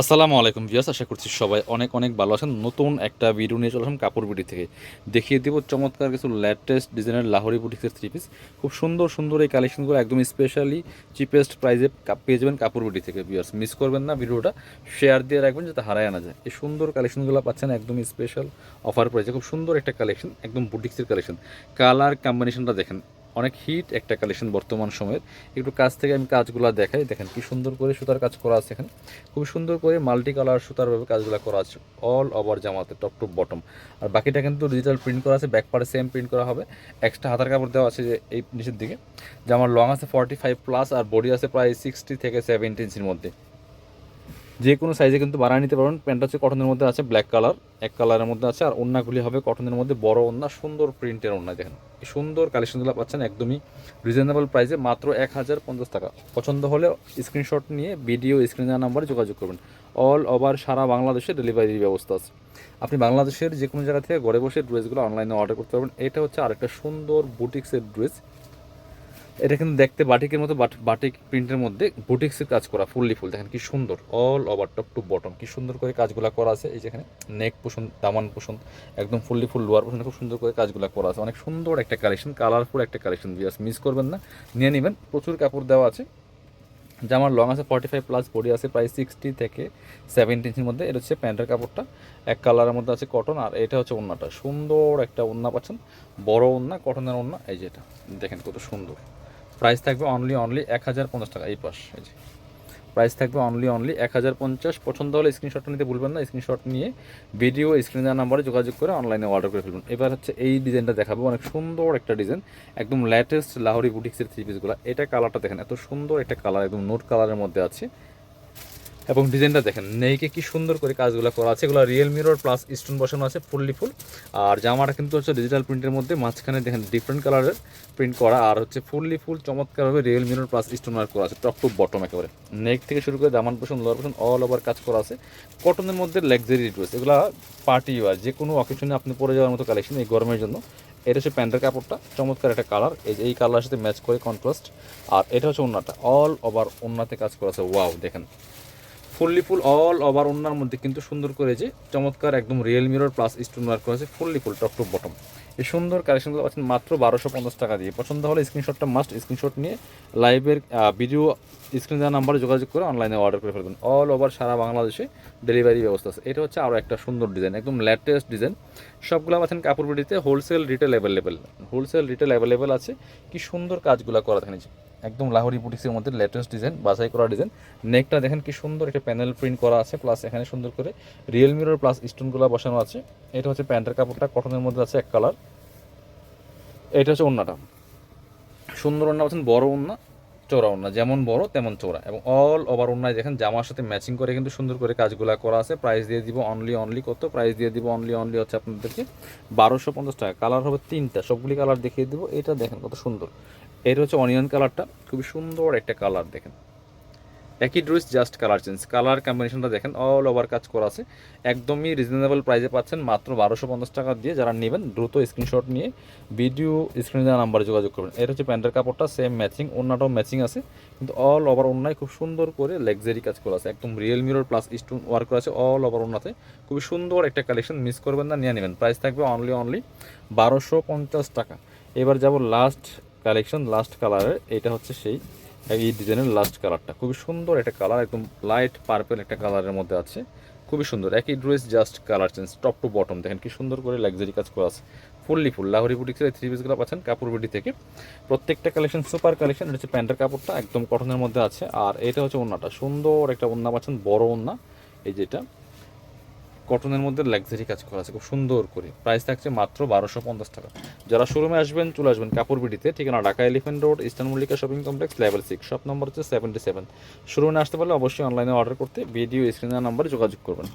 আসসালামু আলাইকুম ভিয়াস আশা করছি সবাই অনেক অনেক ভালো আছেন। নতুন একটা ভিডিও নিয়ে চলে আসলাম কাপড় বিডি থেকে। দেখিয়ে দেবো চমৎকার কিছু লেটেস্ট ডিজাইনের লাহোরি বুটিক্সের থ্রি পিস খুব সুন্দর সুন্দর এই কালেকশনগুলো একদম স্পেশালি চিপেস্ট প্রাইজে পেয়ে যাবেন কাপড় বিডি থেকে ভিয়ার্স মিস করবেন না ভিডিওটা শেয়ার দিয়ে রাখবেন যাতে হারায় আনা যায়। এই সুন্দর কালেকশনগুলো পাচ্ছেন একদম স্পেশাল অফার প্রাইজে খুব সুন্দর একটা কালেকশন একদম বুটিক্সের কালেকশন কালার কম্বিনেশনটা দেখেন। অনেক হিট একটা কালেকশন বর্তমান সময়ের। একটু কাজ থেকে আমি কাজগুলো দেখাই। দেখেন কি সুন্দর করে সুতার কাজ করা আছে এখানে। খুব সুন্দর করে মাল্টি কালার সুতার ভাবে কাজগুলো করা আছে অল ওভার জামাতে টপ টু বটম আর বাকিটা কিন্তু ডিজিটাল প্রিন্ট করা আছে ব্যাক পার্টে সেম প্রিন্ট করা হবে। এক্সট্রা হাতার কাপড় দেওয়া আছে যে এই নিচের দিকে। জামার লং আছে ফর্টি ফাইভ প্লাস আর বডি আছে প্রায় সিক্সটি থেকে সেভেন্টি ইঞ্চির মধ্যে। যে কোনো সাইজে কিন্তু বানিয়ে নিতে পারবেন। প্যান্টটা হচ্ছে কটনের মধ্যে আছে ব্ল্যাক কালার এক কালারের মধ্যে আছে, আর ওন্নাগুলি হবে কটনের মধ্যে, বড় ওন্না সুন্দর প্রিন্টের ওন্না দেখেন। সুন্দর কালেকশনগুলো পাচ্ছেন, একদমই রিজনেবল প্রাইসে মাত্র এক হাজার পঞ্চাশ টাকা। পছন্দ হলে স্ক্রিনশট নিয়ে ভিডিও স্ক্রিন নাম্বারে যোগাযোগ করবেন। অল ওভার সারা বাংলাদেশে ডেলিভারির ব্যবস্থা আছে। আপনি বাংলাদেশের যে কোনো জায়গা থেকে ঘরে বসে ড্রেসগুলো অনলাইনে অর্ডার করতে পারবেন। এটা হচ্ছে আরেকটা সুন্দর বুটিক্সের ড্রেস এটা কিন্তু দেখতে বাটিকের মতো, বাট- বাটিক প্রিন্টের মধ্যে বুটিক্সের কাজ করা, ফুললি ফুল। দেখেন কি সুন্দর all over top to bottom কি সুন্দর করে কাজগুলো করা আছে। এই যেখানে নেক পোষণ দামান পোষণ একদম ফুললি ফুল লোয়ার পোষণ খুব সুন্দর করে কাজগুলো করা আছে। অনেক সুন্দর একটা কালেকশন কালারফুল একটা কালেকশন বিয়াস মিস করবেন না। নিয়ে নেবেন, প্রচুর কাপড় দেওয়া আছে। জামার লং আছে ফর্টি ফাইভ প্লাস বডি আছে, প্রায় সিক্সটি থেকে সেভেন্টি ইঞ্চির মধ্যে। এটা হচ্ছে প্যান্টের কাপড়টা। এক কালারের মধ্যে আছে কটন আর এটা হচ্ছে ওন্নাটা। সুন্দর একটা ওন্না পাচ্ছেন। বড় ওন্না কটনের ওন্না। এই যেটা দেখেন কত সুন্দর। প্রাইস থাকবে অনলি অনলি এক হাজার পঞ্চাশ টাকা, এই পাশ, এই যে। প্রাইস থাকবে অনলি অনলি এক হাজার পঞ্চাশ। পছন্দ হলে স্ক্রিনশটটা নিতে ভুলবেন না স্ক্রিনশট নিয়ে ভিডিও স্ক্রিন নাম্বারে যোগাযোগ করে অনলাইনে অর্ডার করে ফেলবেন। এবার হচ্ছে এই ডিজাইনটা দেখাবো, অনেক সুন্দর একটা ডিজাইন একদম লেটেস্ট লাহোরি বুটিক্সের থ্রি পিসগুলো এটা কালারটা দেখেন, এত সুন্দর একটা কালার একদম নোট কালারের মধ্যে আছে। এবং ডিজাইনটা দেখেন, নেইকে কি সুন্দর করে কাজগুলো করা আছে। এগুলো রিয়েল মিরর প্লাস স্টোন বসানো আছে, ফুললি ফুল। আর জামাটা কিন্তু হচ্ছে ডিজিটাল প্রিন্টের মধ্যে, মাঝখানে দেখেন ডিফারেন্ট কালারের প্রিন্ট করা। আর হচ্ছে ফুললি ফুল, চমৎকারভাবে real mirror plus stone work করা আছে টপ টু বটম একেবারে। নেক থেকে শুরু করে দামান পোষণ লোয়ার পোষণ অল ওভার কাজ করা আছে। কটনের মধ্যে লাক্সারি ড্রেস এগুলো পার্টি ওয়ার যে কোনো অকেশনে আপনি পরে যাওয়ার মতো কালেকশন এই গরমের জন্য। এটা হচ্ছে প্যান্টের কাপড়টা, চমৎকার একটা কালার এই যে এই কালারের সাথে ম্যাচ করে কন্ট্রাস্ট আর এটা হচ্ছে ওন্নাটা অল ওভার ওন্নাতে কাজ করা আছে। ওয়াও দেখেন। ফুললি ফুল অল ওভার ওনার মধ্যে কিন্তু সুন্দর করে যে চমৎকার একদম real mirror plus stone work করেছে fully full top to bottom এই সুন্দর কালেকশনগুলো পাচ্ছেন মাত্র বারোশো পঞ্চাশ টাকা দিয়ে। পছন্দ হলে স্ক্রিনশটটা মাস্ট স্ক্রিনশট নিয়ে লাইভের ভিডিও স্ক্রিন দেওয়ার নাম্বারে যোগাযোগ করে অনলাইনে অর্ডার করে ফেলবেন। অল ওভার সারা বাংলাদেশে ডেলিভারি ব্যবস্থা আছে। এটা হচ্ছে আরও একটা সুন্দর ডিজাইন একদম লেটেস্ট ডিজাইন সবগুলো পাচ্ছেন কাপড় বিডিতে wholesale retail available wholesale retail available আছে। কি সুন্দর কাজগুলো করা এই একদম লাহোরি বুটিক্সের মধ্যে লেটেস্ট ডিজাইন বাছাই করা ডিজাইন নেকটা দেখেন কি সুন্দর, একটা প্যানেল প্রিন্ট করা আছে প্লাস এখানে সুন্দর করে রিয়েল মিরর প্লাস স্টোনগুলো বসানো আছে। এটা হচ্ছে প্যান্টের কাপড়টা কটনের মধ্যে আছে এক কালার এটা হচ্ছে ওন্নাটা। সুন্দর ওন্না পাচ্ছেন, বড় ওন্না। চোরা ওড়না যেমন বড় তেমন চোরা। এবং অল ওভার ওড়নায় দেখেন, জামার সাথে ম্যাচিং করে কিন্তু সুন্দর করে কাজগুলো করা আছে। প্রাইস দিয়ে দিব অনলি অনলি কত? প্রাইস দিয়ে দিব অনলি অনলি হচ্ছে আপনাদেরকে বারোশো পঞ্চাশ টাকা। কালার হবে তিনটা, সবগুলি কালার দেখিয়ে দিব। এটা দেখেন কত সুন্দর। এটা হচ্ছে অনিয়ন কালারটা খুবই সুন্দর একটা কালার দেখেন। একই dress just colour change colour কম্বিনেশনটা দেখেন অল ওভার কাজ করা আছে। একদমই রিজনেবল প্রাইসে পাচ্ছেন, মাত্র বারোশো পঞ্চাশ টাকা দিয়ে যারা নেবেন, দ্রুত স্ক্রিনশট নিয়ে ভিডিও স্ক্রিনে দেওয়া নাম্বারে যোগাযোগ করবেন। এটা হচ্ছে প্যান্টের কাপড়টা সেম ম্যাচিং অন্যটাও ম্যাচিং আছে, কিন্তু অল ওভার অন্যায় খুব সুন্দর করে লাক্সারি কাজ করা আছে। একদম real mirror plus stone work করা আছে অল ওভার অন্যতে খুবই সুন্দর একটা কালেকশন মিস করবেন না, নিয়ে নেবেন। প্রাইস থাকবে অনলি অনলি বারোশো পঞ্চাশ টাকা। এবার যাব লাস্ট কালেকশন লাস্ট কালারের এটা হচ্ছে সেই এই ডিজাইনের লাস্ট কালারটা খুবই সুন্দর একটা কালার একদম লাইট পার্পেল একটা কালারের মধ্যে আছে। খুবই সুন্দর। একই dress just colour change top to bottom দেখেন কি সুন্দর করে লাক্সারি কাজ করা আছে। ফুললি ফুল লাহোরি বুটিক্সের থ্রি পিসগুলো পাচ্ছেন কাপড় বিডি থেকে। প্রত্যেকটা কালেকশন সুপার কালেকশন এটা হচ্ছে প্যান্টের কাপড়টা, একদম কটনের মধ্যে আছে। আর এটা হচ্ছে ওন্নাটা। সুন্দর একটা ওন্না পাচ্ছেন, বড় ওন্না। এই যেটা কটনের মধ্যে লাক্সারি কাজ করা আছে, খুব সুন্দর করে। প্রাইস থাকছে মাত্র বারোশো পঞ্চাশ টাকা। যারা শোরুমে আসবেন, চলে আসবেন কাপড় বিডিতে ঠিকানা Dhaka Elephant Road Eastern Mallika shopping complex level six shop number হচ্ছে সেভেন্টি সেভেন শোরুমে আসতে পারলে অবশ্যই অনলাইনে অর্ডার করতে ভিডিও স্ক্রিনের নাম্বারে যোগাযোগ করবেন।